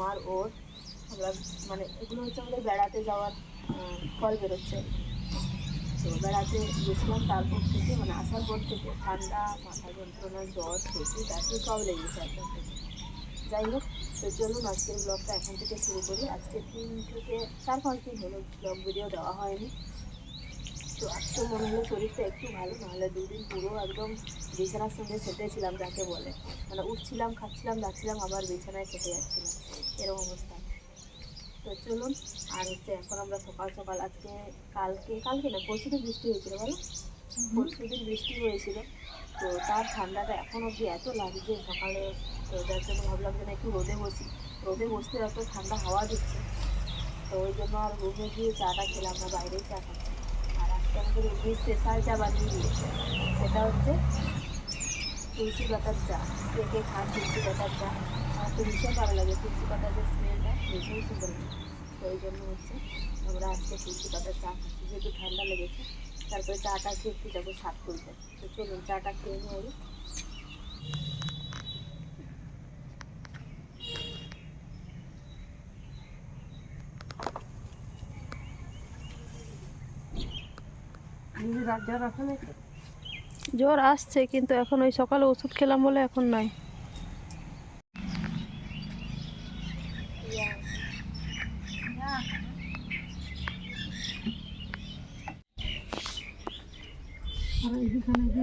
আমার ওর, আমরা মানে এগুলো হচ্ছে আমাদের বেড়াতে যাওয়ার ফল বেরোচ্ছে। তো বেড়াতে গেছিলাম তারপর থেকে মানে আসার পর থেকে ঠান্ডা, মাথা যন্ত্রণা, জ্বর, সর্দি, কাশি সব লেগেছে একদম যাই হোক, তো চলুন আজকের ব্লগটা এখন থেকে শুরু করি। আজকে তিন থেকে চার পাঁচ দিন হলো ব্লগ ভিডিও দেওয়া হয়নি। তো আজকে মনে হলো শরীরটা একটু ভালো নাহলে দুদিন পুরো একদম বিছানার সঙ্গে সেটেছিলাম যাকে বলে। মানে উঠছিলাম খাচ্ছিলাম যাচ্ছিলাম আবার বিছানায় সেটে যাচ্ছিলাম। এরকম অবস্থা। তো চলুন আর হচ্ছে এখন আমরা সকাল সকাল আজকে কালকে কালকে না পরশু দিন বৃষ্টি হয়েছিল বলো? পরশু দিন বৃষ্টি হয়েছিল। তো তার ঠান্ডাটা এখন অবধি এত লাগছে সকালে। তো যার জন্য ভাবলাম যে না একটু রোদে বসি। রোদে বসতে এত ঠান্ডা হাওয়া দিচ্ছে। তো ওই জন্য আর রুমে গিয়ে চাটা খেলাম না বাইরেই চা খাচ্ছি। এমনি স্পেশাল চা বানিয়ে দিয়েছে। সেটা হচ্ছে তুলসী পাতার চা। কে কে খান তুলসী পাতার চা? আমার তো ভীষণ ভালো লাগে। তুলসী পাতার যে স্মেলটা ভীষণ সুন্দর লাগে। তো ওই জন্য হচ্ছে আমরা আজকে তুলসী পাতার চা খাচ্ছি। যেহেতু ঠান্ডা লেগেছে, তারপরে চাটা খেয়ে একটু যাব শাক তুলতে তো চলুন, চাটা খেয়ে নিয়ে জ্বর আসছে কিন্তু এখন ওই সকালে ওষুধ খেলাম বলে এখন নাই।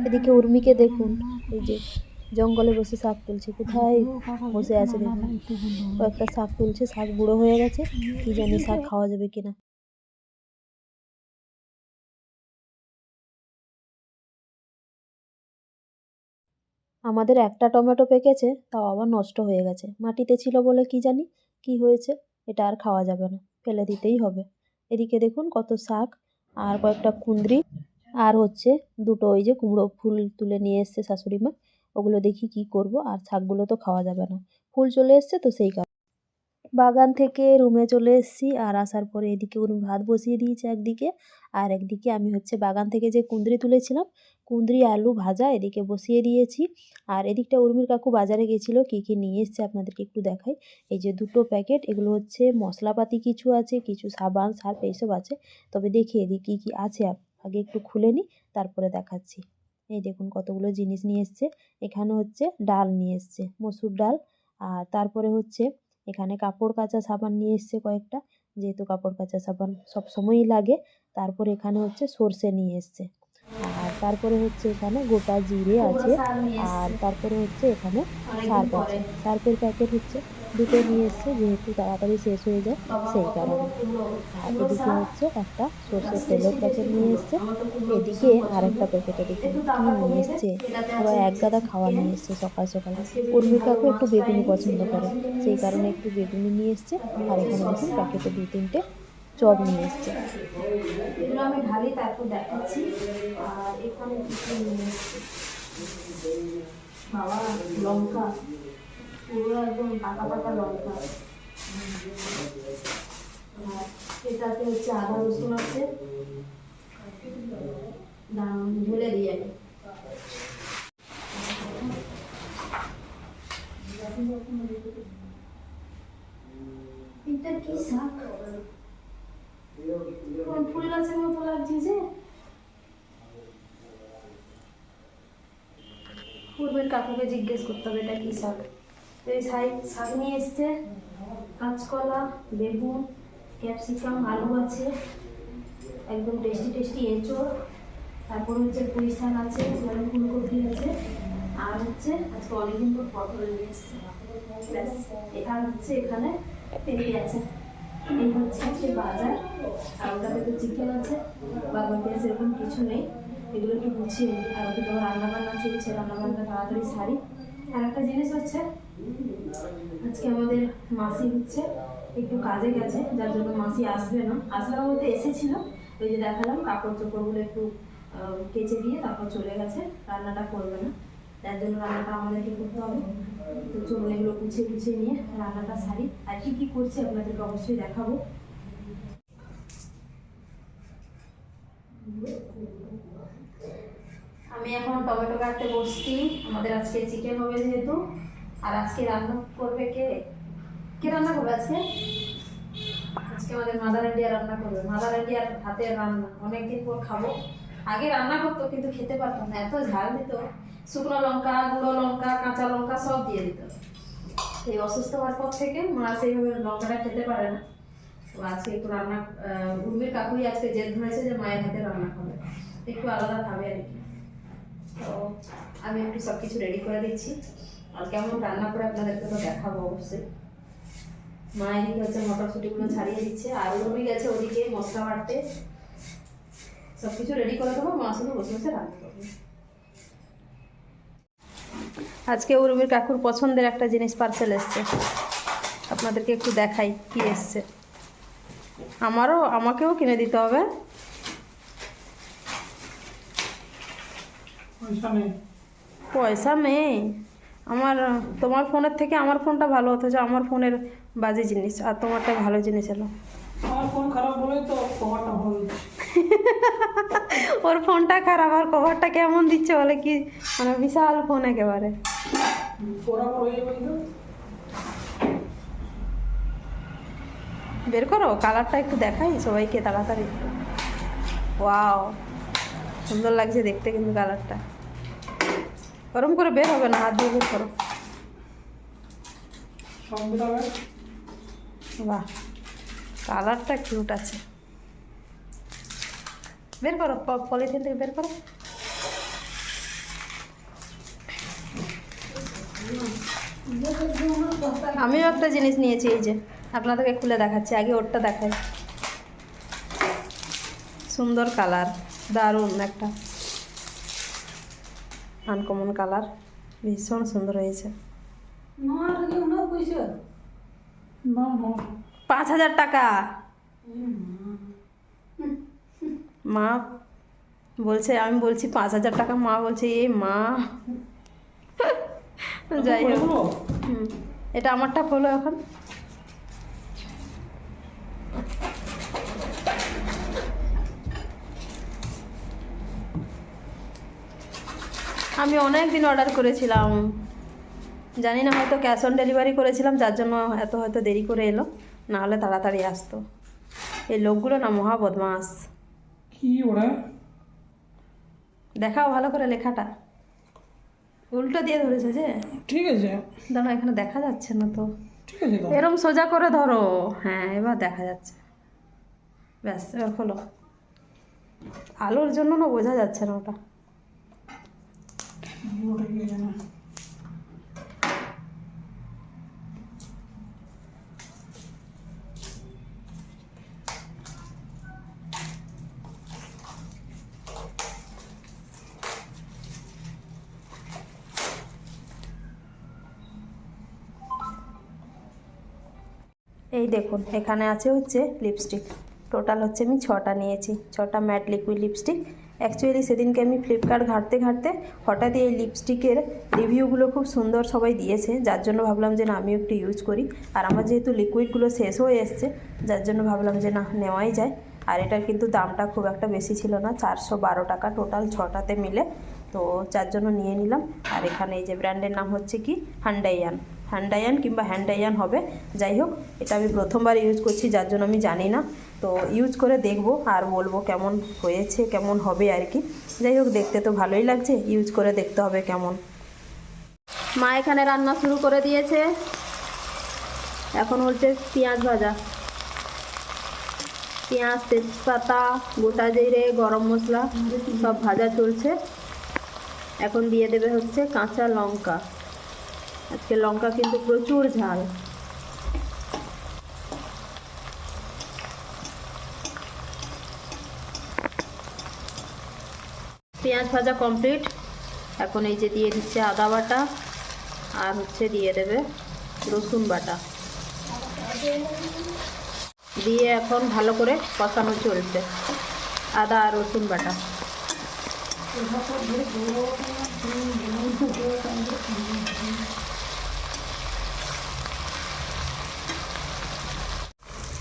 এদিকে উর্মিকে দেখুন এই যে জঙ্গলে বসে শাক তুলছে। কোথায় বসে আছে দেখুন। ও একটা শাক তুলছে শাক বুড়ো হয়ে গেছে। কি জানি শাক খাওয়া যাবে কিনা। আমাদের একটা টমেটো পেকেছে, তাও আবার নষ্ট হয়ে গেছে। মাটিতে ছিল বলে কি জানি? কি হয়েছে? এটা আর খাওয়া যাবে না। ফেলে দিতেই হবে। এদিকে দেখুন কত শাক আর কয়েকটা কুঁদরি। আর হচ্ছে দুটো ওই যে কুমড়ো ফুল তুলে নিয়ে এসছে শাশুড়ি মা। ওগুলো দেখি কি করব? আর শাকগুলো তো খাওয়া যাবে না। ফুল চলে এসছে তো সেই কারণে। বাগান থেকে রুমে চলে এসেছি আর আসার পরে এদিকে উনি ভাত বসিয়ে দিয়েছে একদিকে। আর একদিকে আমি হচ্ছে বাগান থেকে যে কুঁদরি তুলেছিলাম কুঁদরি আলু ভাজা এদিকে বসিয়ে দিয়েছি। আর এদিকটা উর্মির কাকু বাজারে গেছিল, কী কী নিয়ে এসছে আপনাদেরকে একটু দেখাই। এই যে দুটো প্যাকেট, এগুলো হচ্ছে মশলাপাতি কিছু আছে, কিছু সাবান, সার্ফ এইসব আছে। তবে দেখিয়ে দিই কী কী আছে আগে একটু খুলে নিই তারপরে দেখাচ্ছি। এই দেখুন কতগুলো জিনিস নিয়ে এসছে। এখানে হচ্ছে ডাল নিয়ে এসছে, মসুর ডাল। আর তারপরে হচ্ছে এখানে কাপড় কাচা সাবান নিয়ে এসছে কয়েকটা। যেহেতু কাপড় কাচা সাবান সব সময়ই লাগে, তারপর এখানে হচ্ছে সর্ষে নিয়ে এসছে। তারপরে হচ্ছে এখানে গোটা জিরে আছে। আর তারপরে হচ্ছে এখানে সার্ফ আছে। সার্পের প্যাকেট হচ্ছে দুটো নিয়ে এসছে যেহেতু তাড়াতাড়ি শেষ হয়ে যায় সেই কারণে। আর এদিকে হচ্ছে একটা সর্ষের তেলের প্যাকেট নিয়ে এসছে। এদিকে আর একটা প্যাকেটে দেখুন কি নিয়ে এসছে। আবার এক গাদা খাওয়া নিয়ে এসছে সকাল সকাল। উর্মি কাকু একটু বেগুনি পছন্দ করে। সেই কারণে একটু বেগুনি নিয়ে এসছে। আর এখানে দেখুন প্যাকেটে দু তিনটে চপ নিয়ে এসছে। এগুলো আমি ঢালি, তারপর দেখাচ্ছি। আর এখানে কিছু লঙ্কা। একদম এটাতে হচ্ছে আদা রসুন আছে। আমি। এটা কি শাক? গাছের মতো লাগছে যে। পূর্বের কাকুকে জিজ্ঞেস করতে হবে, এটা কি শাক? এই শাক শাক নিয়ে এসছে। কাঁচকলা, বেগুন, ক্যাপসিকাম, আলু আছে। একদম টেস্টি টেস্টি এঁচড়। তারপর হচ্ছে পুঁই শাক আছে ফুলকপি আছে। আর হচ্ছে আজকে অনেকদিন পর পটল নিয়ে এসছে। ব্যাস হচ্ছে এখানে পেঁপে আছে। এই হচ্ছে আজকে বাজার, আর ওটাতে তো চিকেন আছে বাগাতে সেরকম কিছু নেই। এগুলো একটু গুছিয়ে আর ওদিকে আমার রান্না বান্না চলছে রান্না বান্না তাড়াতাড়ি সারি। আর একটা জিনিস হচ্ছে, আজকে আমাদের মাসি হচ্ছে, একটু কাজে গেছে, যার জন্য মাসি আসবে না। আসবার মধ্যে এসেছিল, ওই যে দেখালাম, কাপড় চোপড়গুলো একটু কেচে দিয়ে তারপর চলে গেছে, রান্নাটা করবে না। তার জন্য রান্নাটা আমাদেরকে করতে হবে। তো চলুন এগুলো গুছিয়ে গুছিয়ে নিয়ে রান্নাটা সারি। আর কি করছি আপনাদেরকে অবশ্যই দেখাবো। আমি এখন টমেটো কাটতে বসছি। আমাদের আজকে চিকেন হবে যেহেতু। আর আজকে রান্না করবে কে? কে রান্না করবে আজকে? আজকে আমাদের মাদার ইন্ডিয়া রান্না করবে। মাদার ইন্ডিয়ার হাতের রান্না। অনেকদিন পর খাব। আগে রান্না করতো, কিন্তু খেতে পারতাম না। এত ঝাল দিত। শুকনো লঙ্কা, গুঁড়ো লঙ্কা, কাঁচা লঙ্কা সব দিয়ে দিত। এই অসুস্থ হওয়ার পর থেকে মা সেইভাবে লঙ্কাটা খেতে পারে না। তো আজকে একটু রান্না উর্মির কাকুই আজকে জেদ ধরেছে যে মায়ের হাতে রান্না খাবে একটু আলাদা খাবে আর কি। তো আমি একটু সব কিছু রেডি করে দিচ্ছি। আর কেমন রান্না করে আপনাদেরকে তো দেখাবো অবশ্যই। মা এদিকে হচ্ছে মটরশুটিগুলো ছাড়িয়ে দিচ্ছে। আর উর্মি গেছে ওদিকে, মশলা বাটতে সব কিছু রেডি করে দেবো মা শুধু বসে বসে রান্না করবে। আজকে উর্মির কাকুর পছন্দের একটা জিনিস পার্সেল এসছে। আপনাদেরকে একটু দেখাই কি এসছে। আমারও আমাকেও কিনে দিতে হবে। পয়সা নেই। আমার তোমার ফোনের থেকে আমার ফোনটা ভালো অথচ আমার ফোনের বাজে জিনিস আর তোমারটা ভালো জিনিস এলো। আমার ফোন খারাপ বলেই তো কভারটা ভালো ওর ফোনটা খারাপ আর কভারটা কেমন দিচ্ছে বলে কি? মানে বিশাল ফোন একেবারে। বের করো কালারটা একটু দেখাই সবাইকে তাড়াতাড়ি। ওয়াও সুন্দর লাগছে দেখতে কিন্তু কালারটা গরম করে বের হবে না হাত দিয়ে বের করো। বাহ কালারটা কিউট আছে। বের করো পলিথিন থেকে বের করো। আমিও একটা জিনিস নিয়েছি এই যে আপনাদেরকে খুলে দেখাচ্ছি আগে ওরটা দেখাই। সুন্দর কালার দারুণ একটা। আনকমন কালার ভীষণ সুন্দর হয়েছে। পাঁচ হাজার টাকা। মা বলছে আমি বলছি পাঁচ হাজার টাকা মা বলছে এ মা। যাই হোক। এটা আমারটা খোলো এখন। আমি অনেক দিন অর্ডার করেছিলাম। জানি না হয়তো ক্যাশ অন ডেলিভারি করেছিলাম যার জন্য এত হয়তো দেরি করে এলো। না হলে তাড়াতাড়ি আসতো। এই লোকগুলো না মহা বদমাস কি ওরা? দেখাও ভালো করে লেখাটা। উল্টো দিয়ে ধরেছে যে? ঠিক আছে। দাঁড়া এখানে দেখা যাচ্ছে না তো। ঠিক আছে এরম সোজা করে ধরো। হ্যাঁ এবার দেখা যাচ্ছে। ব্যাস এবার খোলো। আলোর জন্য না বোঝা যাচ্ছে না ওটা। ওটা কি জানা? এই দেখুন, এখানে আছে হচ্ছে লিপস্টিক টোটাল হচ্ছে আমি ছটা নিয়েছি, ছটা ম্যাট লিকুইড লিপস্টিক অ্যাকচুয়ালি সেদিনকে আমি ফ্লিপকার্ট ঘাঁটতে ঘাঁটতে হঠাৎই এই লিপস্টিকের রিভিউগুলো খুব সুন্দর সবাই দিয়েছে, যার জন্য ভাবলাম যে না, আমিও একটু ইউজ করি। আর আমার যেহেতু লিকুইডগুলো শেষ হয়ে এসছে, যার জন্য ভাবলাম যে না, নেওয়াই যায়। আর এটার কিন্তু দামটা খুব একটা বেশি ছিল না, চারশো বারো টাকা টোটাল ছটাতে মিলে। তো যার জন্য নিয়ে নিলাম। আর এখানে এই যে ব্র্যান্ডের নাম হচ্ছে কি? হান্ডাইয়ান হ্যান্ডাইয়ান কিংবা হ্যান্ডাইয়ান হবে। যাই হোক এটা আমি প্রথমবার ইউজ করছি, যার জন্য আমি জানি না। তো ইউজ করে দেখব আর বলব কেমন হয়েছে, কেমন হবে আর কি। যাই হোক দেখতে তো ভালোই লাগছে ইউজ করে দেখতে হবে কেমন। মা এখানে রান্না শুরু করে দিয়েছে। এখন হচ্ছে পেঁয়াজ ভাজা। পেঁয়াজ, তেজপাতা, গোটা জিরে, গরম মশলা, সব ভাজা চলছে। এখন দিয়ে দেবে হচ্ছে কাঁচা লঙ্কা। আজকে লঙ্কা কিন্তু প্রচুর ঝাল। পেঁয়াজ ভাজা কমপ্লিট এখন এই যে দিয়ে দিচ্ছে আদা বাটা, আর হচ্ছে দিয়ে দেবে রসুন বাটা। দিয়ে এখন ভালো করে কষানো চলছে, আদা আর রসুন বাটা।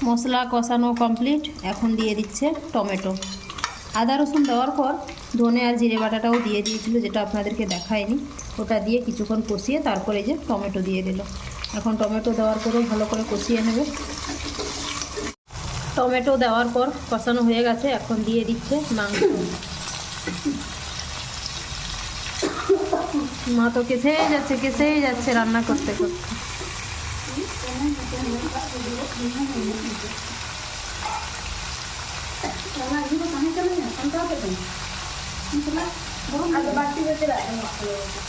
মশলা কষানো কমপ্লিট এখন দিয়ে দিচ্ছে টমেটো। আদা রসুন দেওয়ার পর ধনে আর জিরে বাটাটাও দিয়ে দিয়েছিল, যেটা আপনাদেরকে দেখায়নি। ওটা দিয়ে কিছুক্ষণ কষিয়ে তারপরে যে টমেটো দিয়ে দিল। এখন টমেটো দেওয়ার পরেও ভালো করে কষিয়ে নেবে। টমেটো দেওয়ার পর কষানো হয়ে গেছে, এখন দিয়ে দিচ্ছে মাংস। মা তো কেসেই যাচ্ছে কেসেই যাচ্ছে রান্না করতে করতে। Ada bakti juga tidak? Ada bakti juga tidak?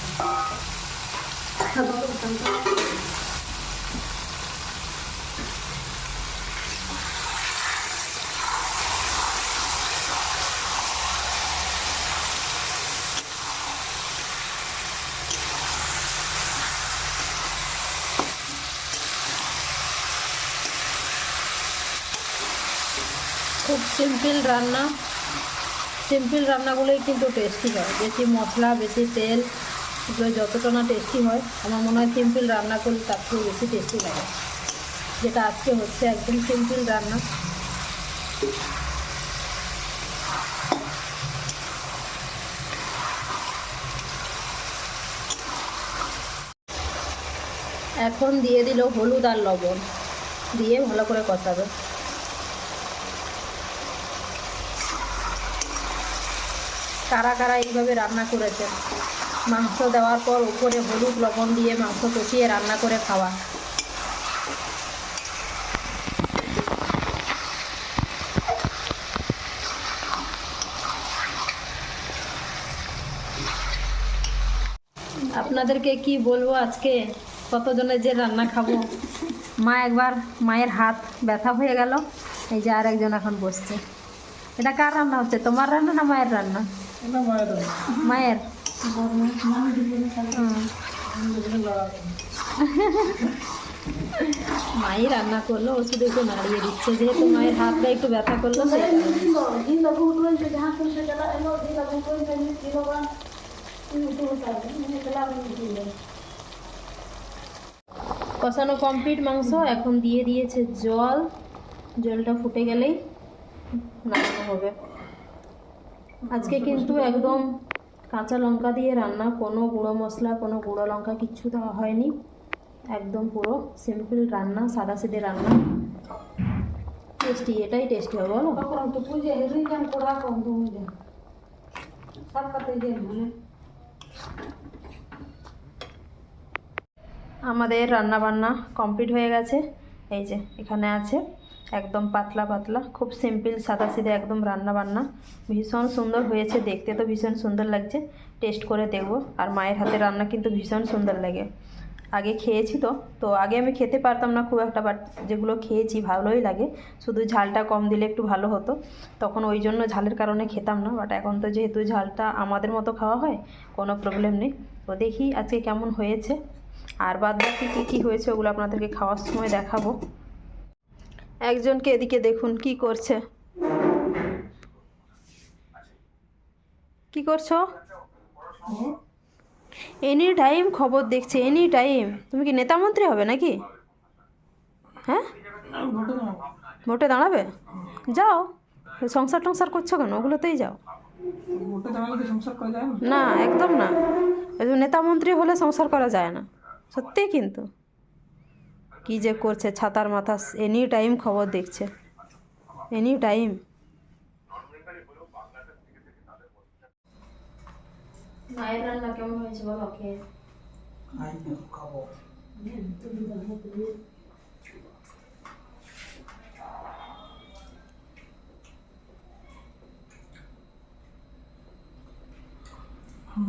Simple রান্না, সিম্পল রান্নাগুলোই কিন্তু টেস্টি হয়। বেশি মশলা, বেশি তেল, এগুলো যতটা না টেস্টি হয়, আমার মনে হয় সিম্পল রান্না করলে তার থেকে বেশি টেস্টি লাগে। যেটা আজকে হচ্ছে একদম সিম্পল রান্না। এখন দিয়ে দিল হলুদ আর লবণ, দিয়ে ভালো করে কষাবে। কারা কারা এইভাবে রান্না করেছেন। মাংস দেওয়ার পর উপরে হলুদ লবণ দিয়ে মাংস কষিয়ে রান্না করে খাওয়া। আপনাদেরকে কি বলব আজকে? কতজনের যে রান্না খাব? মা একবার মায়ের হাত ব্যথা হয়ে গেল। এই যে আরেকজন এখন বসছে। এটা কার রান্না হচ্ছে? তোমার রান্না না মায়ের রান্না? মায়ের রান্না। মাই রান্না করল, ও শুধু একটু নাড়িয়ে দিচ্ছে, যেহেতু মায়ের হাতটা একটু ব্যথা করল কষানো কমপ্লিট মাংস, এখন দিয়ে দিয়েছে জল। জলটা ফুটে গেলেই নামানো হবে। আজকে কিন্তু একদম কাঁচা লঙ্কা দিয়ে রান্না, কোনো গুঁড়ো মশলা, কোনো গুঁড়ো লঙ্কা কিচ্ছু দেওয়া হয়নি। একদম পুরো সিম্পল রান্না, সাদা সিধে রান্না। টেস্টি এটাই টেস্টি হবে, বলো। আমাদের রান্না বান্না কমপ্লিট হয়ে গেছে। এই যে, এখানে আছে একদম পাতলা পাতলা, খুব সিম্পল সাদা সিধে একদম রান্না বান্না। ভীষণ সুন্দর হয়েছে দেখতে, তো ভীষণ সুন্দর লাগছে। টেস্ট করে দেখব। আর মায়ের হাতে রান্না কিন্তু ভীষণ সুন্দর লাগে। আগে খেয়েছি তো তো আগে আমি খেতে পারতাম না খুব একটা বাট যেগুলো খেয়েছি ভালোই লাগে। শুধু ঝালটা কম দিলে একটু ভালো হতো। তখন ওই জন্য ঝালের কারণে খেতাম না বাট এখন তো যেহেতু ঝালটা আমাদের মতো খাওয়া হয়, কোনো প্রবলেম নেই। তো দেখি আজকে কেমন হয়েছে। আর বাদ বাকি কী কী হয়েছে ওগুলো আপনাদেরকে খাওয়ার সময় দেখাবো। একজনকে এদিকে দেখুন কি করছে? কি করছ? এনি টাইম খবর দেখছে এনি টাইম। তুমি কি নেতা মন্ত্রী হবে নাকি? হ্যাঁ? ভোটে দাঁড়াবে? যাও সংসার টংসার করছ কেন? ওগুলোতেই যাও। না? একদম না। নেতা মন্ত্রী হলে সংসার করা যায় না। সত্যি কিন্তু। কি যে করছে ছাতার মাথা এনি টাইম খবর দেখছে। এনি টাইম মায়ের রান্না কেমন হয়েছে বলো খেয়ে খাব।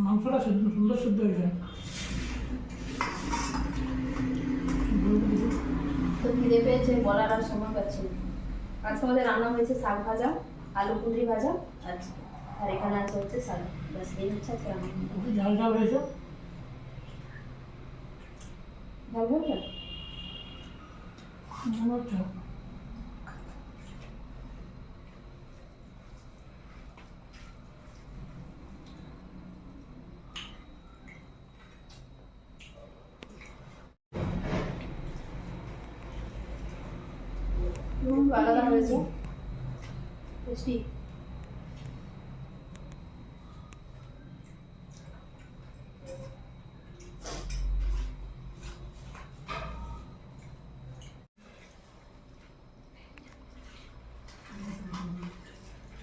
মাংসটা সুন্দর সিদ্ধ হয়েছে। বলার আর সময় পাচ্ছি না। আজকে আমাদের রান্না হয়েছে শাক ভাজা আলু কুঁদরি ভাজা আচ্ছা আর এখানে আছে হচ্ছে শাক। বাস এই হচ্ছে আজকে ঝাল ঝাল হয়েছে? ভালো হবে আলাদা হয়েছে টেস্টি।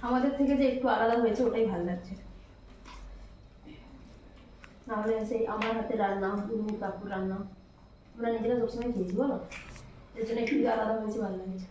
আমাদের থেকে যে একটু আলাদা হয়েছে, ওটাই ভালো লাগছে। নাহলে সেই আমার হাতে রান্না কাপড় রান্না, আমরা নিজেরা সবসময় খেয়েছি, বলো? এর জন্য একটু আলাদা হয়েছে, ভালো লাগছে।